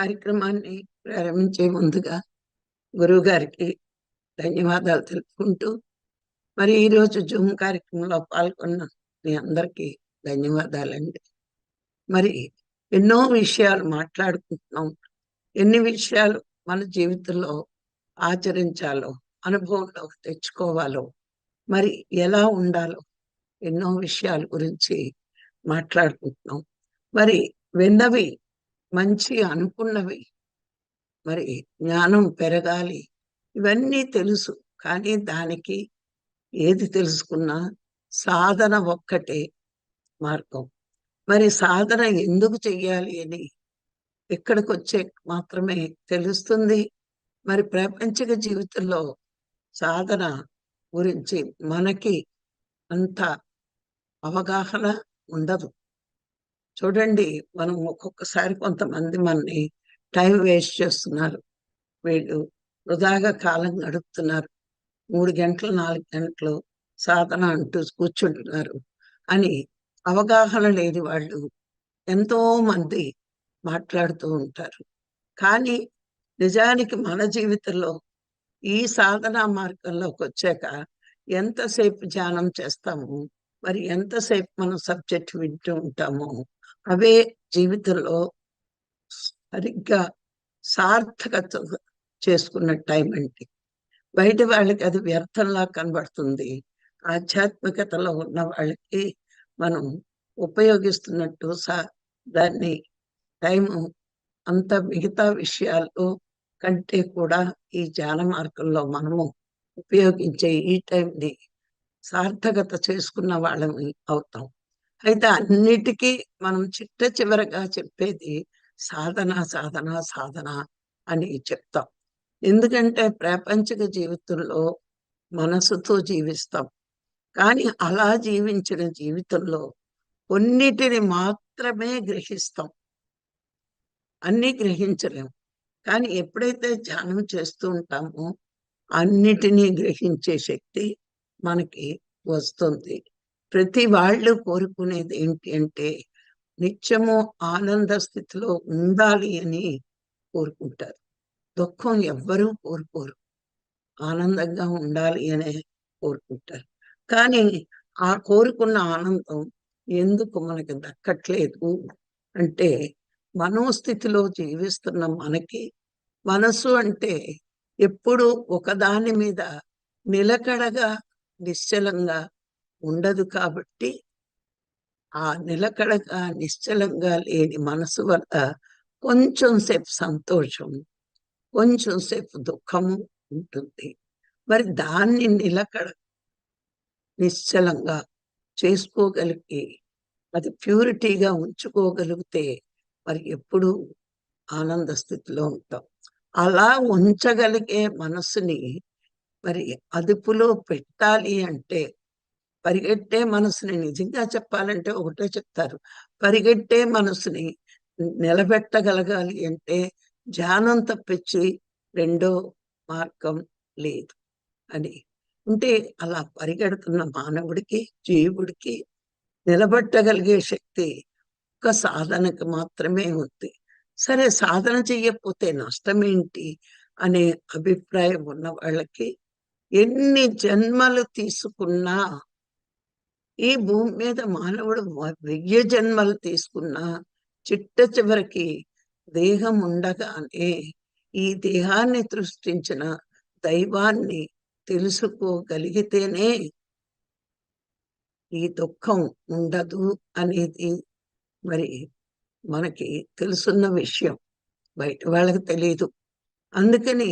కార్యక్రమాన్ని ప్రారంభించే ముందుగా గురువు గారికి ధన్యవాదాలు తెలుపుకుంటూ మరి ఈరోజు జూమ్ కార్యక్రమంలో పాల్గొన్న మీ అందరికీ ధన్యవాదాలండి. మరి ఎన్నో విషయాలు మాట్లాడుకుంటున్నాం. ఎన్ని విషయాలు మన జీవితంలో ఆచరించాలో అనుభవంలో తెచ్చుకోవాలో మరి ఎలా ఉండాలో ఎన్నో విషయాల గురించి మాట్లాడుకుంటున్నాం. మరి విన్నవి మంచి అనుకున్నవి. మరి జ్ఞానం పెరగాలి. ఇవన్నీ తెలుసు. కానీ దానికి ఏది తెలుసుకున్నా సాధన ఒక్కటే మార్గం. మరి సాధన ఎందుకు చెయ్యాలి అని ఇక్కడికి వచ్చే మాత్రమే తెలుస్తుంది. మరి ప్రాపంచిక జీవితంలో సాధన గురించి మనకి అంత అవగాహన ఉండదు. చూడండి మనం ఒక్కొక్కసారి కొంతమంది మనని టైం వేస్ట్ చేస్తున్నారు. వీళ్ళు వృధాగా కాలం గడుపుతున్నారు. మూడు గంటలు నాలుగు గంటలు సాధన అంటూ కూర్చుంటున్నారు అని అవగాహన లేని వాళ్ళు ఎంతో మంది మాట్లాడుతూ ఉంటారు. కానీ నిజానికి మన జీవితంలో ఈ సాధనా మార్గంలోకి వచ్చాక ఎంతసేపు ధ్యానం చేస్తాము? మరి ఎంతసేపు మనం సబ్జెక్ట్ వింటూ ఉంటామో? అవే జీవితంలో సరిగ్గా సార్థకత చేసుకున్న టైం అంటే బయట వాళ్ళకి అది వ్యర్థంలా కనబడుతుంది. ఆధ్యాత్మికతలో ఉన్న వాళ్ళకి మనం ఉపయోగిస్తున్నట్టు సా దాన్ని టైము అంత మిగతా విషయాలు కంటే కూడా ఈ ధ్యాన మార్గంలో మనము ఉపయోగించే ఈ టైంని సార్థకత చేసుకున్న వాళ్ళని అవుతాం. అయితే అన్నిటికీ మనం చిట్ట చివరగా చెప్పేది సాధన సాధన సాధన అని చెప్తాం. ఎందుకంటే ప్రాపంచిక జీవితంలో మనసుతో జీవిస్తాం. కానీ అలా జీవించిన జీవితంలో కొన్నిటిని మాత్రమే గ్రహిస్తాం. అన్ని గ్రహించలేము కానీ ఎప్పుడైతే ధ్యానం చేస్తూ ఉంటామో అన్నిటినీ గ్రహించే శక్తి మనకి వస్తుంది. ప్రతి వాళ్ళు కోరుకునేది ఏంటి అంటే నిత్యము ఆనంద స్థితిలో ఉండాలి అని కోరుకుంటారు. దుఃఖం ఎవ్వరూ కోరుకోరు. ఆనందంగా ఉండాలి అనే కోరుకుంటారు. కానీ ఆ కోరుకున్న ఆనందం ఎందుకు మనకి దక్కట్లేదు అంటే మనోస్థితిలో జీవిస్తున్న మనకి మనసు అంటే ఎప్పుడు ఒకదాని మీద నిలకడగా నిశ్చలంగా ఉండదు కాబట్టి ఆ నిలకడగా నిశ్చలంగా లేని మనసు వల్ల కొంచెం సేపు సంతోషం కొంచెం సేపు దుఃఖము ఉంటుంది. మరి దాన్ని నిలకడ నిశ్చలంగా చేసుకోగలిగి అది ప్యూరిటీగా ఉంచుకోగలిగితే మరి ఎప్పుడు ఆనంద స్థితిలో ఉంటాం. అలా ఉంచగలిగే మనసుని మరి అదుపులో పెట్టాలి అంటే పరిగెట్టే మనసుని నిజంగా చెప్పాలంటే ఒకటే చెప్తారు. పరిగెట్టే మనసుని నిలబెట్టగలగాలి అంటే ధ్యానం తప్పించి రెండో మార్గం లేదు అని. అంటే అలా పరిగెడుతున్న మానవుడికి జీవుడికి నిలబెట్టగలిగే శక్తి ఒక సాధనకు మాత్రమే ఉంది. సరే సాధన చెయ్యకపోతే నష్టం ఏంటి అనే అభిప్రాయం ఉన్న వాళ్ళకి ఎన్ని జన్మలు తీసుకున్నా ఈ భూమి మీద మానవుడు వెయ్యి జన్మలు తీసుకున్నా చిట్ట చివరికి దేహం ఉండగానే ఈ దేహాన్ని సృష్టించిన దైవాన్ని తెలుసుకోగలిగితేనే ఈ దుఃఖం ఉండదు అనేది మరి మనకి తెలుసున్న విషయం. బయట వాళ్ళకి తెలియదు అందుకని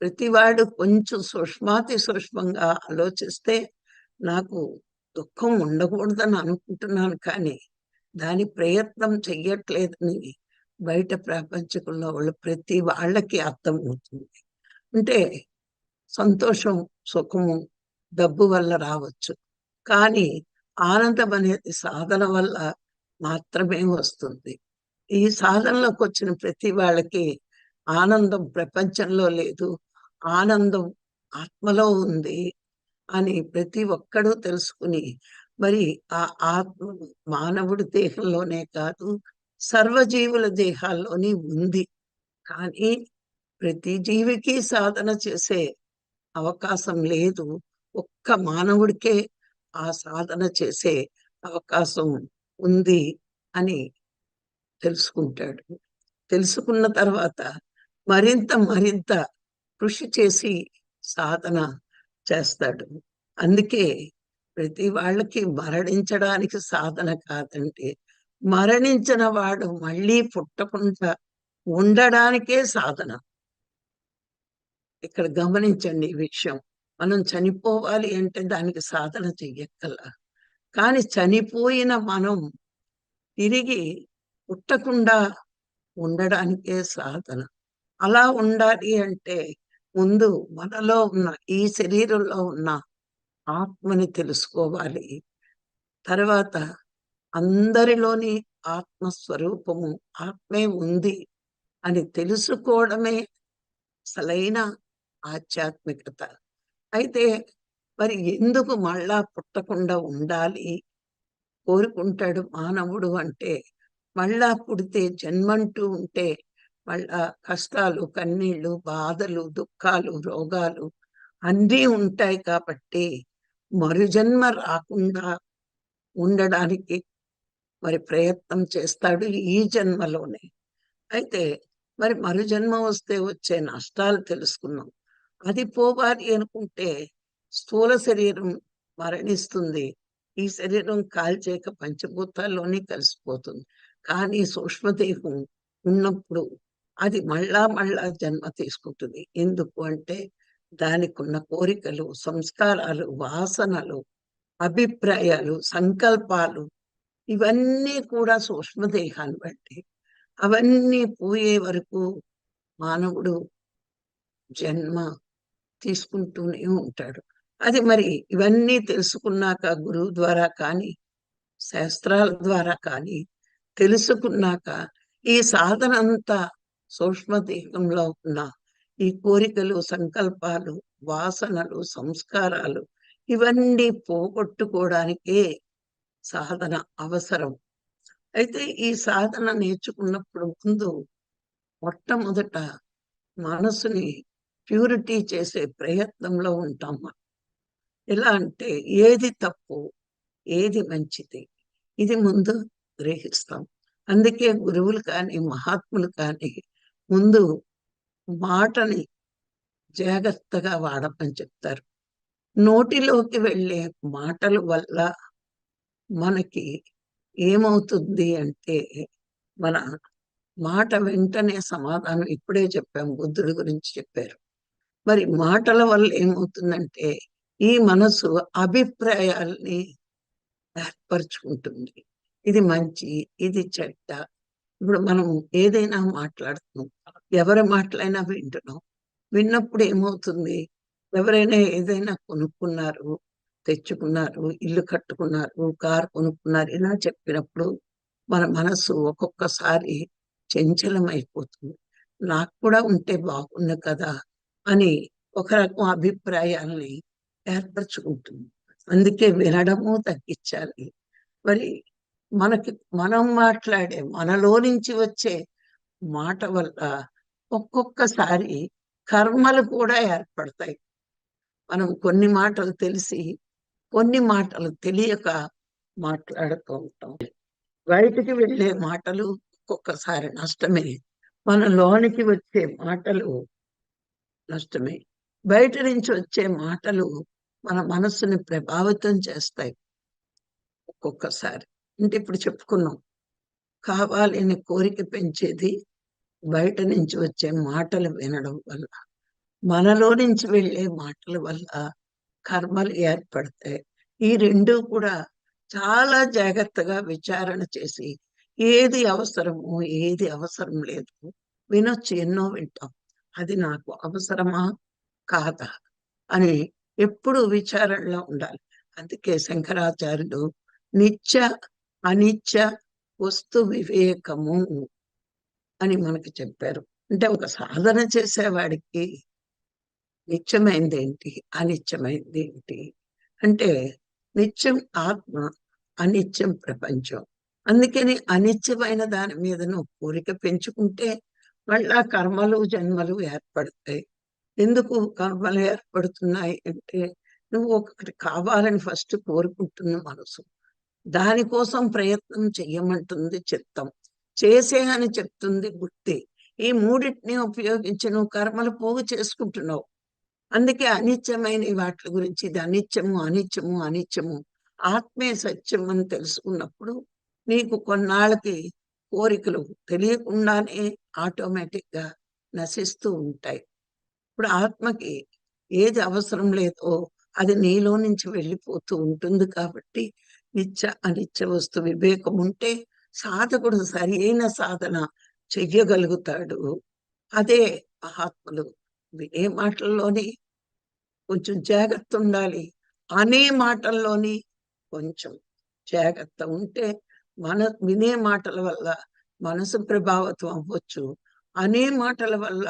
ప్రతివాడు కొంచెం సూక్ష్మాతి సూక్ష్మంగా ఆలోచిస్తే నాకు దుఃఖం ఉండకూడదని అనుకుంటున్నాను కానీ దాని ప్రయత్నం చెయ్యట్లేదని బయట ప్రపంచకంలో వాళ్ళు ప్రతి వాళ్ళకి అర్థమవుతుంది. అంటే సంతోషం సుఖము డబ్బు వల్ల రావచ్చు. కానీ ఆనందం అనేది సాధన వల్ల మాత్రమే వస్తుంది. ఈ సాధనలోకి వచ్చిన ప్రతి వాళ్ళకి ఆనందం ప్రపంచంలో లేదు. ఆనందం ఆత్మలో ఉంది. అని ప్రతి ఒక్కడూ తెలుసుకుని మరి ఆ ఆత్మ మానవుడి దేహంలోనే కాదు సర్వజీవుల దేహాల్లోని ఉంది. కానీ ప్రతి జీవికి సాధన చేసే అవకాశం లేదు. ఒక్క మానవుడికే ఆ సాధన చేసే అవకాశం ఉంది అని తెలుసుకుంటాడు. తెలుసుకున్న తర్వాత మరింత మరింత కృషి చేసి సాధన చేస్తాడు. అందుకే ప్రతి వాళ్ళకి మరణించడానికి సాధన కాదంటే మరణించిన వాడు మళ్ళీ పుట్టకుండా ఉండడానికే సాధన. ఇక్కడ గమనించండి ఈ విషయం. మనం చనిపోవాలి అంటే దానికి సాధన చెయ్యక్కల. కానీ చనిపోయిన మనం తిరిగి పుట్టకుండా ఉండడానికే సాధన. అలా ఉండాలి అంటే ముందు మనలో ఉన్న ఈ శరీరంలో ఉన్న ఆత్మని తెలుసుకోవాలి. తర్వాత అందరిలోని ఆత్మస్వరూపము ఆత్మే ఉంది అని తెలుసుకోవడమే అసలైన ఆధ్యాత్మికత. అయితే మరి ఎందుకు మళ్ళా పుట్టకుండా ఉండాలి? కోరుకుంటాడు మానవుడు అంటే మళ్ళా పుడితే జన్మంటూ ఉంటే మళ్ళా కష్టాలు కన్నీళ్ళు బాధలు దుఃఖాలు రోగాలు అన్నీ ఉంటాయి కాబట్టి మరుజన్మ రాకుండా ఉండడానికి మరి ప్రయత్నం చేస్తాడు ఈ జన్మలోనే. అయితే మరి మరుజన్మ వస్తే వచ్చే నష్టాలు తెలుసుకున్నాం అది పోవాలి అనుకుంటే స్థూల శరీరం మరణిస్తుంది. ఈ శరీరం కాల్చేక పంచభూతాల్లోనే కలిసిపోతుంది. కానీ సూక్ష్మదేహం ఉన్నప్పుడు అది మళ్ళా మళ్ళా జన్మ తీసుకుంటుంది. ఎందుకు అంటే దానికి ఉన్న కోరికలు సంస్కారాలు వాసనలు అభిప్రాయాలు సంకల్పాలు ఇవన్నీ కూడా సూక్ష్మదేహాన్ని బట్టి. అవన్నీ పోయే వరకు మానవుడు జన్మ తీసుకుంటూనే ఉంటాడు. అది మరి ఇవన్నీ తెలుసుకున్నాక గురువు ద్వారా కానీ శాస్త్రాల ద్వారా కానీ తెలుసుకున్నాక ఈ సాధన అంతా సూక్ష్మదేహంలో ఉన్న ఈ కోరికలు సంకల్పాలు వాసనలు సంస్కారాలు ఇవన్నీ పోగొట్టుకోవడానికే సాధన అవసరం. అయితే ఈ సాధన నేర్చుకున్నప్పుడు ముందు మొట్టమొదట మనసుని ప్యూరిటీ చేసే ప్రయత్నంలో ఉంటాం ఎలా అంటే ఏది తప్పు ఏది మంచిది ఇది ముందు గ్రహిస్తాం. అందుకే గురువులు కానీ మహాత్ములు కానీ ముందు మాటని జాగ్రత్తగా వాడమని చెప్తారు. నోటిలోకి వెళ్ళే మాటల వల్ల మనకి ఏమవుతుంది అంటే మన మాట వెంటనే సమాధానం ఇప్పుడే చెప్పాము బుద్ధుడి గురించి చెప్పారు. మరి మాటల వల్ల ఏమవుతుందంటే ఈ మనసు అభిప్రాయాల్ని ఏర్పరచుకుంటుంది. ఇది మంచి ఇది చెడ్డ ఇప్పుడు మనం ఏదైనా మాట్లాడుతున్నాం ఎవరి మాటలైనా వింటున్నాం విన్నప్పుడు ఏమవుతుంది? ఎవరైనా ఏదైనా కొనుక్కున్నారు తెచ్చుకున్నారు ఇల్లు కట్టుకున్నారు కారు కొనుక్కున్నారు ఇలా చెప్పినప్పుడు మన మనసు ఒక్కొక్కసారి చంచలమైపోతుంది. నాకు కూడా ఉంటే బాగుంది కదా అని ఒక రకం అభిప్రాయాల్ని ఏర్పరచుకుంటుంది. అందుకే వినడము తగ్గించాలి. మరి మనకి మనం మాట్లాడే మనలో నుంచి వచ్చే మాట వల్ల ఒక్కొక్కసారి కర్మలు కూడా ఏర్పడతాయి. మనం కొన్ని మాటలు తెలిసి కొన్ని మాటలు తెలియక మాట్లాడుతూ ఉంటాం. బయటికి వెళ్ళే మాటలు ఒక్కొక్కసారి నష్టమే. మన లోనికి వచ్చే మాటలు నష్టమే. బయట నుంచి వచ్చే మాటలు మన మనస్సుని ప్రభావితం చేస్తాయి ఒక్కొక్కసారి. అంటే ఇప్పుడు చెప్పుకున్నాం. కావాలని కోరిక పెంచేది బయట నుంచి వచ్చే మాటలు వినడం వల్ల మనలో నుంచి వెళ్ళే మాటల వల్ల కర్మలు ఏర్పడతాయి. ఈ రెండు కూడా చాలా జాగ్రత్తగా విచారణ చేసి ఏది అవసరము ఏది అవసరం లేదు వినొచ్చు ఎన్నో వింటాం. అది నాకు అవసరమా? కాదా? అని ఎప్పుడు విచారణలో ఉండాలి. అందుకే శంకరాచార్యుడు నిత్య అనిత్య వస్తు వివేకము అని మనకి చెప్పారు. అంటే ఒక సాధన చేసేవాడికి నిత్యమైంది ఏంటి అనిత్యమైంది ఏంటి అంటే నిత్యం ఆత్మ అనిత్యం ప్రపంచం. అందుకని అనిత్యమైన దాని మీద నువ్వు కోరిక పెంచుకుంటే మళ్ళా కర్మలు జన్మలు ఏర్పడతాయి. ఎందుకు కర్మలు ఏర్పడుతున్నాయి అంటే నువ్వు ఒకటి కావాలని ఫస్ట్ కోరుకుంటున్న మనసు. దానికోసం ప్రయత్నం చెయ్యమంటుంది చిత్తం. చేసే అని చెప్తుంది బుద్ధి. ఈ మూడింటిని ఉపయోగించి నువ్వు కర్మలు పోగు చేసుకుంటున్నావు. అందుకే అనిత్యమైన వాటి గురించి ఇది అనిత్యము అనిత్యము అనిత్యము ఆత్మే సత్యం అని తెలుసుకున్నప్పుడు నీకు కొన్నాళ్ళకి కోరికలు తెలియకుండానే ఆటోమేటిక్గా నశిస్తూ ఉంటాయి. ఇప్పుడు ఆత్మకి ఏది అవసరం లేదో అది నీలో నుంచి వెళ్ళిపోతూ ఉంటుంది కాబట్టి నిత్య అనిత్య వస్తు వివేకం ఉంటే సాధకుడు సరి అయిన సాధన చెయ్యగలుగుతాడు. అదే మహాత్ములు. వినే మాటల్లోని కొంచెం జాగ్రత్త ఉండాలి. అనే మాటల్లోని కొంచెం జాగ్రత్త ఉంటే మన వినే మాటల వల్ల మనసు ప్రభావితం అవ్వచ్చు. అనే మాటల వల్ల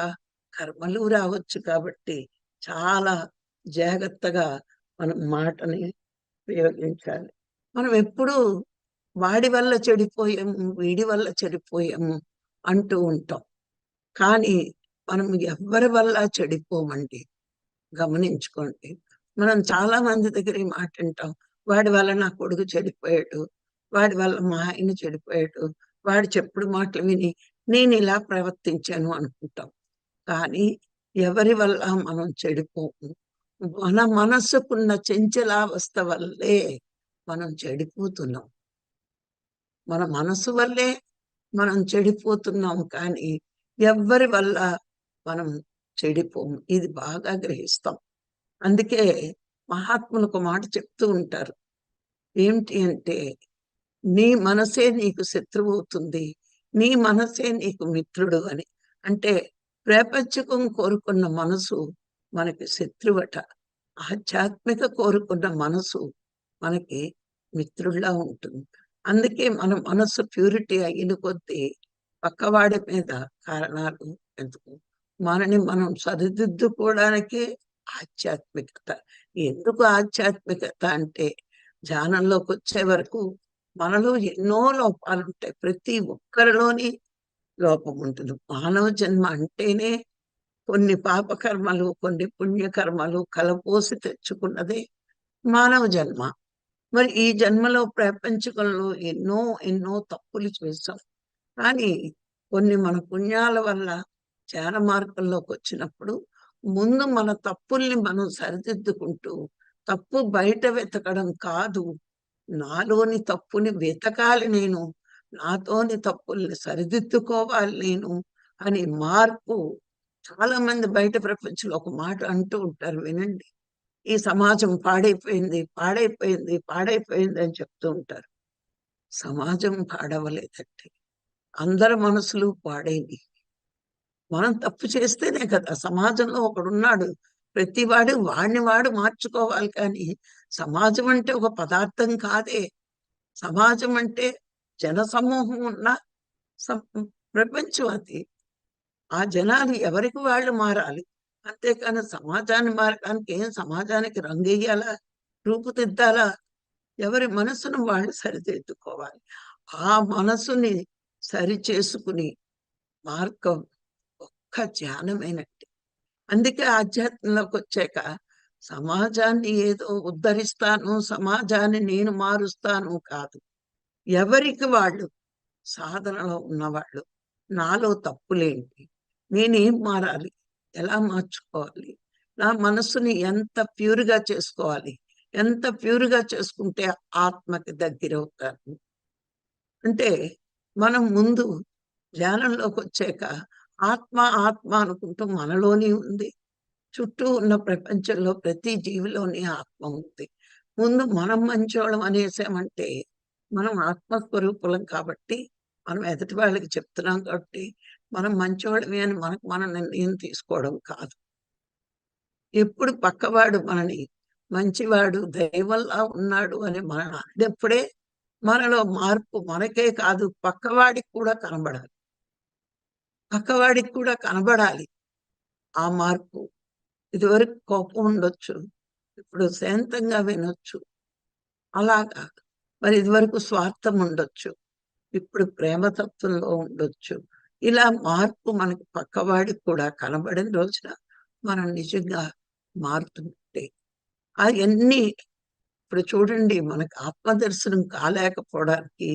కర్మలు రావచ్చు కాబట్టి చాలా జాగ్రత్తగా మనం మాటని ఉపయోగించాలి. మనం ఎప్పుడు వాడి వల్ల చెడిపోయాము వీడి వల్ల చెడిపోయాము అంటూ ఉంటాం. కానీ మనం ఎవరి వల్ల చెడిపోమండి? గమనించుకోండి. మనం చాలా మంది దగ్గర ఈ మాట వింటాం. వాడి వల్ల నా కొడుకు చెడిపోయాడు వాడి వల్ల మా ఆయన చెడిపోయాడు వాడు చెప్పుడు మాటలు విని నేను ఇలా ప్రవర్తించాను అనుకుంటాం. కానీ ఎవరి వల్ల మనం చెడిపోము? మన మనస్సుకున్న చెంచలావస్థ వల్లే మనం చెడిపోతున్నాం. మన మనసు వల్లే మనం చెడిపోతున్నాం కానీ ఎవ్వరి వల్ల మనం చెడిపోము. ఇది బాగా గ్రహిస్తాం. అందుకే మహాత్ములు ఒక మాట చెప్తూ ఉంటారు. ఏమిటి అంటే నీ మనసే నీకు శత్రువు అవుతుంది. నీ మనసే నీకు మిత్రుడు అని. అంటే ప్రపంచకం కోరుకున్న మనసు మనకి శత్రువట. ఆధ్యాత్మిక కోరుకున్న మనసు మనకి మిత్రుల్లా ఉంటుంది. అందుకే మన మనసు ప్యూరిటీ అయిన కొద్దీ పక్కవాడి మీద కారణాలు ఎందుకు? మనని మనం సరిదిద్దుకోవడానికే ఆధ్యాత్మికత. ఎందుకు ఆధ్యాత్మికత అంటే ధ్యానంలోకి వచ్చే వరకు మనలో ఎన్నో లోపాలు ఉంటాయి. ప్రతి ఒక్కరిలోని లోపం ఉంటుంది. మానవ జన్మ అంటేనే కొన్ని పాపకర్మలు కొన్ని పుణ్యకర్మలు కలపోసి తెచ్చుకున్నదే మానవ జన్మ. మరి ఈ జన్మలో ప్రపంచకంలో ఎన్నో ఎన్నో తప్పులు చేసాం కానీ కొన్ని మన పుణ్యాల వల్ల చేర మార్గంలోకి వచ్చినప్పుడు ముందు మన తప్పుల్ని మనం సరిదిద్దుకుంటూ తప్పు బయట వెతకడం కాదు. నాలోని తప్పుని వెతకాలి నేను నాతోని తప్పుల్ని సరిదిద్దుకోవాలి నేను అని మార్పు చాలా మంది బయట ప్రపంచంలో ఒక మాట అంటూ ఉంటారు వినండి. ఈ సమాజం పాడైపోయింది పాడైపోయింది పాడైపోయింది అని చెప్తూ ఉంటారు. సమాజం పాడవలేదంటే అందరి మనసులు పాడైంది. మనం తప్పు చేస్తేనే కదా సమాజంలో ఒకడున్నాడు. ప్రతి వాడు వాడిని వాడు మార్చుకోవాలి కానీ సమాజం అంటే ఒక పదార్థం కాదే. సమాజం అంటే జన సమూహం ఉన్న ప్రపంచం అది. ఆ జనాలు ఎవరికి వాళ్ళు మారాలి? అంతేకాని సమాజాన్ని మార్గానికి ఏం సమాజానికి రంగేయాలా రూపుదిద్దాలా ఎవరి మనసును వాళ్ళు సరిదిద్దుకోవాలి. ఆ మనసుని సరి చేసుకుని మార్గం ఒక్క ధ్యానమైనట్టు. అందుకే ఆధ్యాత్మంలోకి వచ్చాక సమాజాన్ని ఏదో ఉద్ధరిస్తాను సమాజాన్ని నేను మారుస్తాను కాదు. ఎవరికి వాళ్ళు? సాధనలో ఉన్నవాళ్ళు. నాలో తప్పులేంటి? నేనేం మారాలి? ఎలా మార్చుకోవాలి? నా మనసుని ఎంత ప్యూర్గా చేసుకోవాలి? ఎంత ప్యూర్గా చేసుకుంటే ఆత్మకి దగ్గర అంటే మనం ముందు ధ్యానంలోకి వచ్చాక ఆత్మ ఆత్మ అనుకుంటూ మనలోనే ఉంది. చుట్టూ ఉన్న ప్రపంచంలో ప్రతి జీవిలోని ఆత్మ ఉంది. ముందు మనం మంచోళం అనేసామంటే మనం ఆత్మస్వరూపులం కాబట్టి మనం ఎదుటి వాళ్ళకి చెప్తున్నాం కాబట్టి మనం మంచివాళ్ళమే అని మనకు మన నిర్ణయం తీసుకోవడం కాదు. ఎప్పుడు పక్కవాడు మనని మంచివాడు దైవంలా ఉన్నాడు అని మన అన్నప్పుడే మనలో మార్పు మనకే కాదు పక్కవాడికి కూడా కనబడాలి. పక్కవాడికి కూడా కనబడాలి ఆ మార్పు. ఇదివరకు కోపం ఉండొచ్చు ఇప్పుడు శాంతంగా వినొచ్చు. అలాగా మరి ఇదివరకు స్వార్థం ఉండొచ్చు ఇప్పుడు ప్రేమతత్వంలో ఉండొచ్చు. ఇలా మార్పు మనకి పక్కవాడికి కూడా కనబడిన రోజున మనం నిజంగా మారుతుంటే అవన్నీ ఇప్పుడు చూడండి మనకు ఆత్మదర్శనం కాలేకపోవడానికి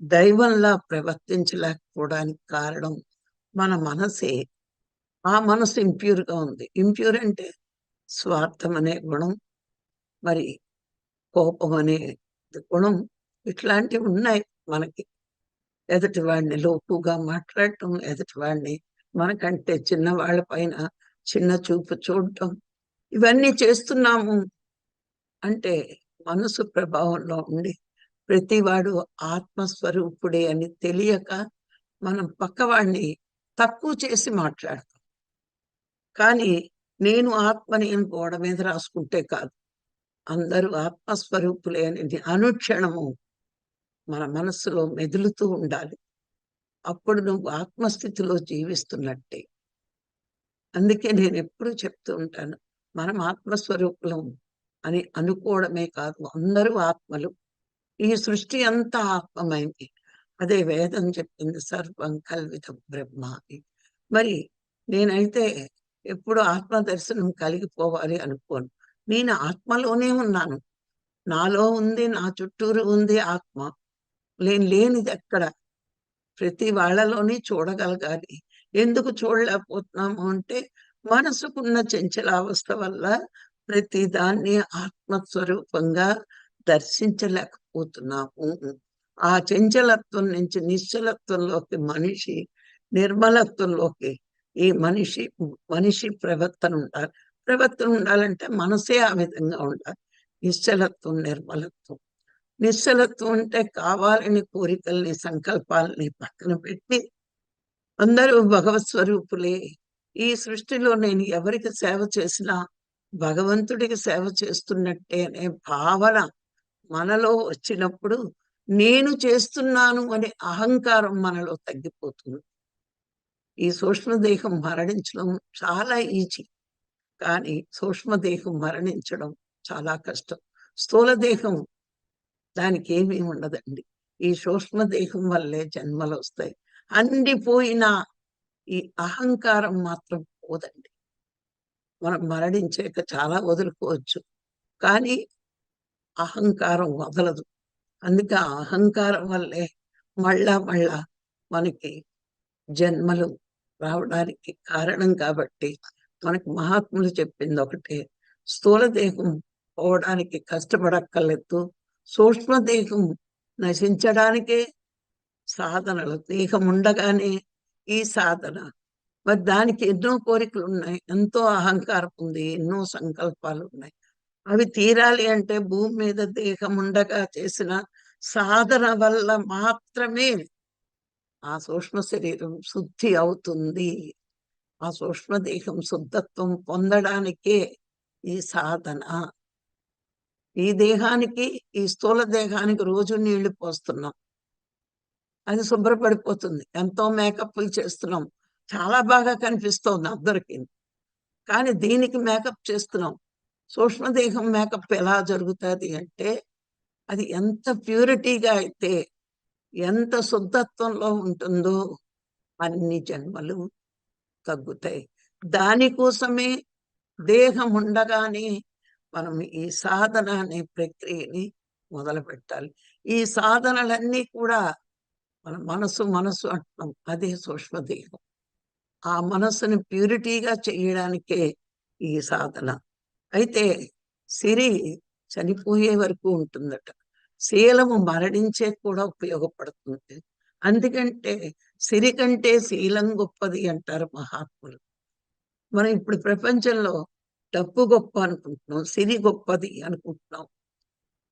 దైవంలా ప్రవర్తించలేకపోవడానికి కారణం మన మనసే. ఆ మనసు ఇంప్యూర్గా ఉంది. ఇంప్యూర్ అంటే స్వార్థం అనే గుణం మరి కోపం అనే గుణం ఇట్లాంటివి ఉన్నాయి మనకి. ఎదుటి వాడిని లోపుగా మాట్లాడటం ఎదుటి వాడిని మనకంటే చిన్న వాళ్ళ పైన చిన్న చూపు చూడటం ఇవన్నీ చేస్తున్నాము అంటే మనసు ప్రభావంలో ఉండి ప్రతివాడు ఆత్మస్వరూపుడే అని తెలియక మనం పక్కవాడిని తక్కువ చేసి మాట్లాడతాం. కానీ నేను ఆత్మని అని గోడ మీద రాసుకుంటే కాదు. అందరూ ఆత్మస్వరూపులే అని అనుక్షణము మన మనస్సులో మెదులుతూ ఉండాలి. అప్పుడు నువ్వు ఆత్మస్థితిలో జీవిస్తున్నట్టే. అందుకే నేను ఎప్పుడు చెప్తూ ఉంటాను మనం ఆత్మస్వరూపులం అని అనుకోవడమే కాదు అందరూ ఆత్మలు. ఈ సృష్టి అంతా ఆత్మమైంది. అదే వేదం చెప్పింది సర్వం కల్వితం బ్రహ్మ అని మరి నేనైతే ఎప్పుడు ఆత్మ దర్శనం కలిగిపోవాలి అనుకోను. నేను ఆత్మలోనే ఉన్నాను. నాలో ఉంది నా చుట్టూరు ఉంది ఆత్మ. లేని లేనిది ఎక్కడ? ప్రతి వాళ్ళలోని చూడగలగాలి. ఎందుకు చూడలేకపోతున్నాము అంటే మనసుకున్న చంచలావస్థ వల్ల ప్రతి దాన్ని ఆత్మస్వరూపంగా దర్శించలేకపోతున్నాము. ఆ చంచలత్వం నుంచి నిశ్చలత్వంలోకి మనిషి నిర్మలత్వంలోకి ఈ మనిషి మనిషి ప్రవర్తన ఉండాలి. ప్రవర్తన ఉండాలంటే మనసే ఆ విధంగా ఉండాలి. నిశ్చలత్వం నిర్మలత్వం. నిశ్చలత్వం ఉంటే కావాలని కోరికల్ని సంకల్పాలని పక్కన పెట్టి అందరూ భగవత్ స్వరూపులే ఈ సృష్టిలో నేను ఎవరికి సేవ చేసినా భగవంతుడికి సేవ చేస్తున్నట్టే అనే భావన మనలో వచ్చినప్పుడు నేను చేస్తున్నాను అనే అహంకారం మనలో తగ్గిపోతుంది. ఈ సూక్ష్మదేహం మరణించడం చాలా ఈజీ. కానీ సూక్ష్మదేహం మరణించడం చాలా కష్టం. స్థూలదేహం దానికి ఏమీ ఉండదండి. ఈ సూక్ష్మదేహం వల్లే జన్మలు వస్తాయి అండిపోయిన ఈ అహంకారం మాత్రం పోదండి. మనం మరణించాక చాలా వదులుకోవచ్చు. కానీ అహంకారం వదలదు. అందుకే ఆ అహంకారం వల్లే మళ్ళా మళ్ళా మనకి జన్మలు రావడానికి కారణం కాబట్టి మనకి మహాత్ములు చెప్పింది ఒకటే స్థూల దేహం పోవడానికి కష్టపడక్కర్లేదు సూక్ష్మదేహం నశించడానికే సాధనలు. దేహం ఉండగానే ఈ సాధన. మరి దానికి ఎన్నో కోరికలు ఉన్నాయి ఎంతో అహంకారం ఉంది ఎన్నో సంకల్పాలు ఉన్నాయి అవి తీరాలి అంటే భూమి మీద దేహం ఉండగా చేసిన సాధన వల్ల మాత్రమే ఆ సూక్ష్మ శరీరం శుద్ధి అవుతుంది. ఆ సూక్ష్మదేహం శుద్ధత్వం పొందడానికే ఈ సాధన. ఈ దేహానికి ఈ స్థూల దేహానికి రోజు నీళ్ళు పోస్తున్నాం. అది శుభ్రపడిపోతుంది. ఎంతో మేకప్లు చేస్తున్నాం. చాలా బాగా కనిపిస్తోంది అందరికీ. కానీ దీనికి మేకప్ చేస్తున్నాం. సూక్ష్మదేహం మేకప్ ఎలా జరుగుతుంది అంటే అది ఎంత ప్యూరిటీగా అయితే ఎంత శుద్ధత్వంలో ఉంటుందో అన్ని జన్మలు తగ్గుతాయి. దానికోసమే దేహం ఉండగానే మనం ఈ సాధన అనే ప్రక్రియని మొదలు పెట్టాలి. ఈ సాధనలన్నీ కూడా మన మనసు మనసు అంటున్నాం అదే సూక్ష్మదేహం. ఆ మనసుని ప్యూరిటీగా చేయడానికే ఈ సాధన. అయితే సిరి చనిపోయే వరకు ఉంటుందట. శీలము మరణించే కూడా ఉపయోగపడుతుంది. అందుకంటే సిరి కంటే శీలం గొప్పది అంటారు మహాత్ములు. మనం ఇప్పుడు ప్రపంచంలో డబ్బు గొప్ప అనుకుంటున్నాం సిరి గొప్పది అనుకుంటున్నాం.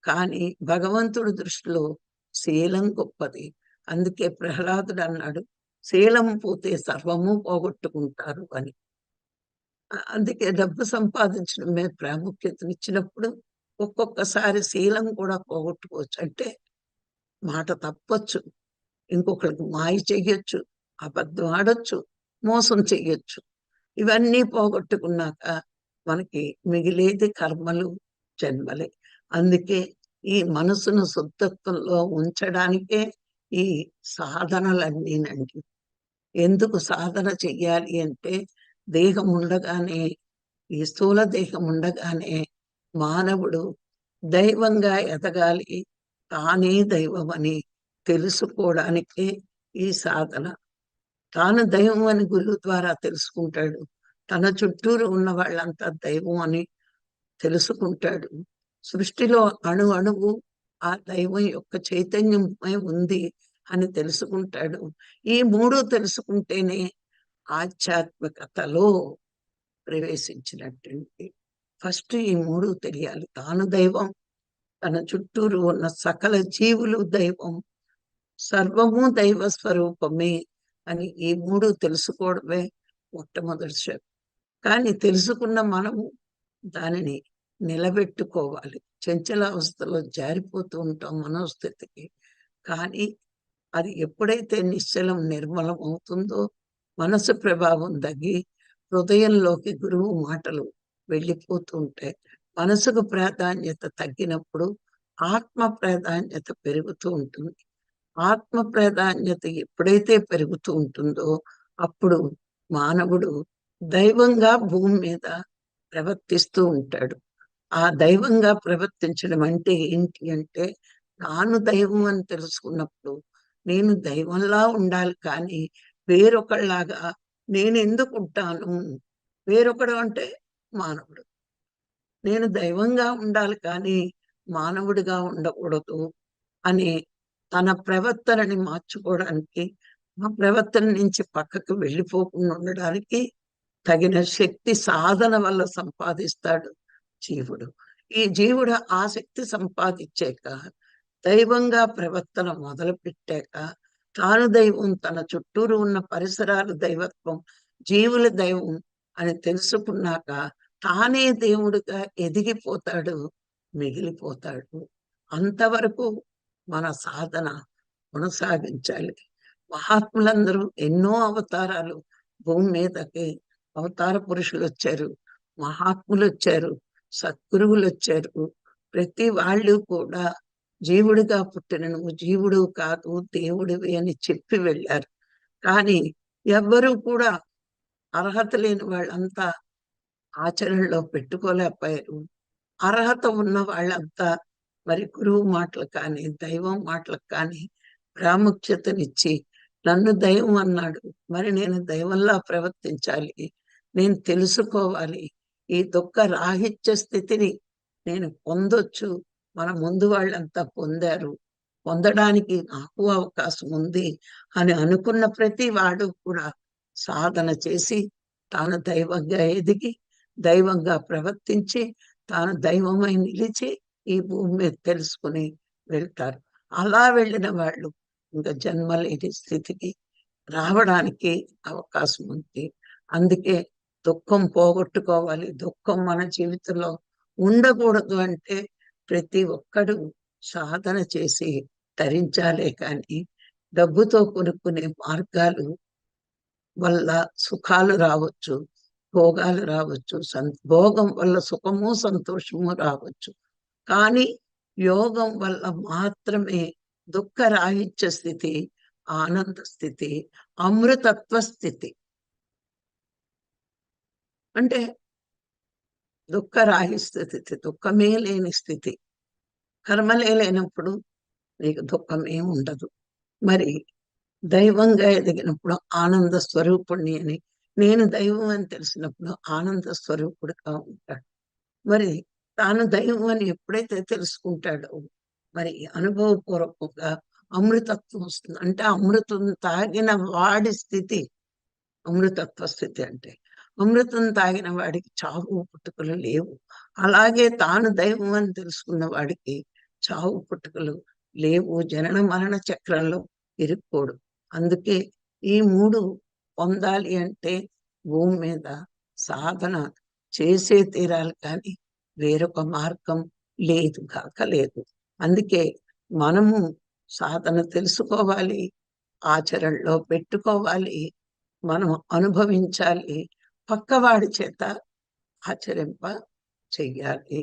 కానీ భగవంతుడి దృష్టిలో శీలం గొప్పది. అందుకే ప్రహ్లాదుడు అన్నాడు శీలం పోతే సర్వము పోగొట్టుకుంటారు అని. అందుకే డబ్బు సంపాదించడం మీద ప్రాముఖ్యతనిచ్చినప్పుడు ఒక్కొక్కసారి శీలం కూడా పోగొట్టుకోవచ్చు. అంటే మాట తప్పొచ్చు ఇంకొకరికి మాయ చెయ్యొచ్చు అబద్ధం ఆడొచ్చు మోసం చెయ్యొచ్చు. ఇవన్నీ పోగొట్టుకున్నాక మనకి మిగిలేది కర్మలు జన్మలే. అందుకే ఈ మనసును శుద్ధత్వంలో ఉంచడానికే ఈ సాధనలన్నీనండి. ఎందుకు సాధన చెయ్యాలి అంటే దేహం ఉండగానే ఈ స్థూల దేహం ఉండగానే మానవుడు దైవంగా ఎదగాలి తానే దైవం అని తెలుసుకోవడానికి ఈ సాధన. తాను దైవం అని గురువు ద్వారా తెలుసుకుంటాడు. తన చుట్టూరు ఉన్న వాళ్ళంతా దైవం అని తెలుసుకుంటాడు. సృష్టిలో అణు అణువు ఆ దైవం యొక్క చైతన్యమై ఉంది అని తెలుసుకుంటాడు. ఈ మూడు తెలుసుకుంటేనే ఆధ్యాత్మికతలో ప్రవేశించినట్టుంది ఫస్ట్ ఈ మూడు తెలియాలి. తాను దైవం తన చుట్టూరు ఉన్న సకల జీవులు దైవం సర్వము దైవ స్వరూపమే అని ఈ మూడు తెలుసుకోవడమే మొట్టమొదటి కానీ తెలుసుకున్న మనము దానిని నిలబెట్టుకోవాలి. చంచల అవస్థలో జారిపోతూ ఉంటాం మనోస్థితికి. కానీ అది ఎప్పుడైతే నిశ్చలం నిర్మలం అవుతుందో మనసు ప్రభావం తగ్గి హృదయంలోకి గురువు మాటలు వెళ్ళిపోతుంటే మనసుకు ప్రాధాన్యత తగ్గినప్పుడు ఆత్మ ప్రాధాన్యత పెరుగుతూ ఉంటుంది. ఆత్మ ప్రాధాన్యత ఎప్పుడైతే పెరుగుతూ ఉంటుందో అప్పుడు మానవుడు దైవంగా భూమి మీద ప్రవర్తిస్తూ ఉంటాడు. ఆ దైవంగా ప్రవర్తించడం అంటే ఏంటి అంటే నాను దైవం అని తెలుసుకున్నప్పుడు నేను దైవంలా ఉండాలి కానీ వేరొకళ్ళలాగా నేను ఎందుకు ఉంటాను? వేరొకడు అంటే మానవుడు. నేను దైవంగా ఉండాలి కానీ మానవుడిగా ఉండకూడదు అని తన ప్రవర్తనని మార్చుకోవడానికి ఆ ప్రవర్తన నుంచి పక్కకు వెళ్ళిపోకుండా ఉండడానికి తగిన శక్తి సాధన వల్ల సంపాదిస్తాడు జీవుడు. ఈ జీవుడు ఆ శక్తి సంపాదించాక దైవంగా ప్రవర్తన మొదలు పెట్టాక తాను దైవం తన చుట్టూరు ఉన్న పరిసరాలు దైవత్వం జీవుల దైవం అని తెలుసుకున్నాక తానే దేవుడుగా ఎదిగిపోతాడు మిగిలిపోతాడు. అంతవరకు మన సాధన కొనసాగించాలి. మహాత్ములందరూ ఎన్నో అవతారాలు భూమి మీదకి అవతార పురుషులు వచ్చారు మహాత్ములు వచ్చారు సద్గురువులు వచ్చారు. ప్రతి వాళ్ళు కూడా జీవుడిగా పుట్టిన నువ్వు జీవుడు కాదు దేవుడివి అని చెప్పి వెళ్ళారు. కానీ ఎవ్వరూ కూడా అర్హత లేని వాళ్ళంతా ఆచరణలో పెట్టుకోలేకపోయారు. అర్హత ఉన్న వాళ్ళంతా మరి గురువు మాటలు కానీ దైవం మాటలకు కానీ ప్రాముఖ్యతనిచ్చి నన్ను దైవం అన్నాడు మరి నేను దైవంలా ప్రవర్తించాలి నేను తెలుసుకోవాలి. ఈ దుఃఖ రాహిత్య స్థితిని నేను పొందొచ్చు. మన ముందు వాళ్ళంతా పొందారు. పొందడానికి నాకు అవకాశం ఉంది అని అనుకున్న ప్రతి వాడు కూడా సాధన చేసి తాను దైవంగా ఎదిగి దైవంగా ప్రవర్తించి తాను దైవమై నిలిచి ఈ భూమి మీద తెలుసుకుని వెళ్తారు. అలా వెళ్ళిన వాళ్ళు ఇంకా జన్మలేని స్థితికి రావడానికి అవకాశం ఉంది. అందుకే దుఃఖం పోగొట్టుకోవాలి. దుఃఖం మన జీవితంలో ఉండకూడదు అంటే ప్రతి ఒక్కడు సాధన చేసి ధరించాలే కానీ డబ్బుతో కొనుక్కునే మార్గాలు వల్ల సుఖాలు రావచ్చు భోగాలు రావచ్చు భోగం వల్ల సుఖము సంతోషము రావచ్చు. కానీ యోగం వల్ల మాత్రమే దుఃఖ రాహిత్య స్థితి ఆనంద స్థితి అమృతత్వ స్థితి అంటే దుఃఖ స్థితి దుఃఖమే లేని స్థితి. కర్మలే లేనప్పుడు నీకు దుఃఖం ఉండదు. మరి దైవంగా ఎదిగినప్పుడు ఆనంద స్వరూపుణ్ణి అని నేను దైవం అని తెలిసినప్పుడు ఆనంద స్వరూపుడుగా ఉంటాడు. మరి తాను దైవం అని ఎప్పుడైతే తెలుసుకుంటాడో మరి అనుభవపూర్వకంగా అమృతత్వం వస్తుంది. అంటే అమృతం తాగిన వాడి స్థితి అమృతత్వ స్థితి అంటే అమృతం తాగిన వాడికి చావు పుట్టుకలు లేవు. అలాగే తాను దైవం అని తెలుసుకున్న వాడికి చావు పుట్టుకలు లేవు. జనన మరణ చక్రంలో ఇరుక్కోడు. అందుకే ఈ మూడు పొందాలి అంటే భూమి మీద సాధన చేసే తీరాలి కానీ వేరొక మార్గం లేదు కాక లేదు. అందుకే మనము సాధన తెలుసుకోవాలి ఆచరణలో పెట్టుకోవాలి మనం అనుభవించాలి పక్కవాడి చేత ఆచరింప చెయ్యాలి.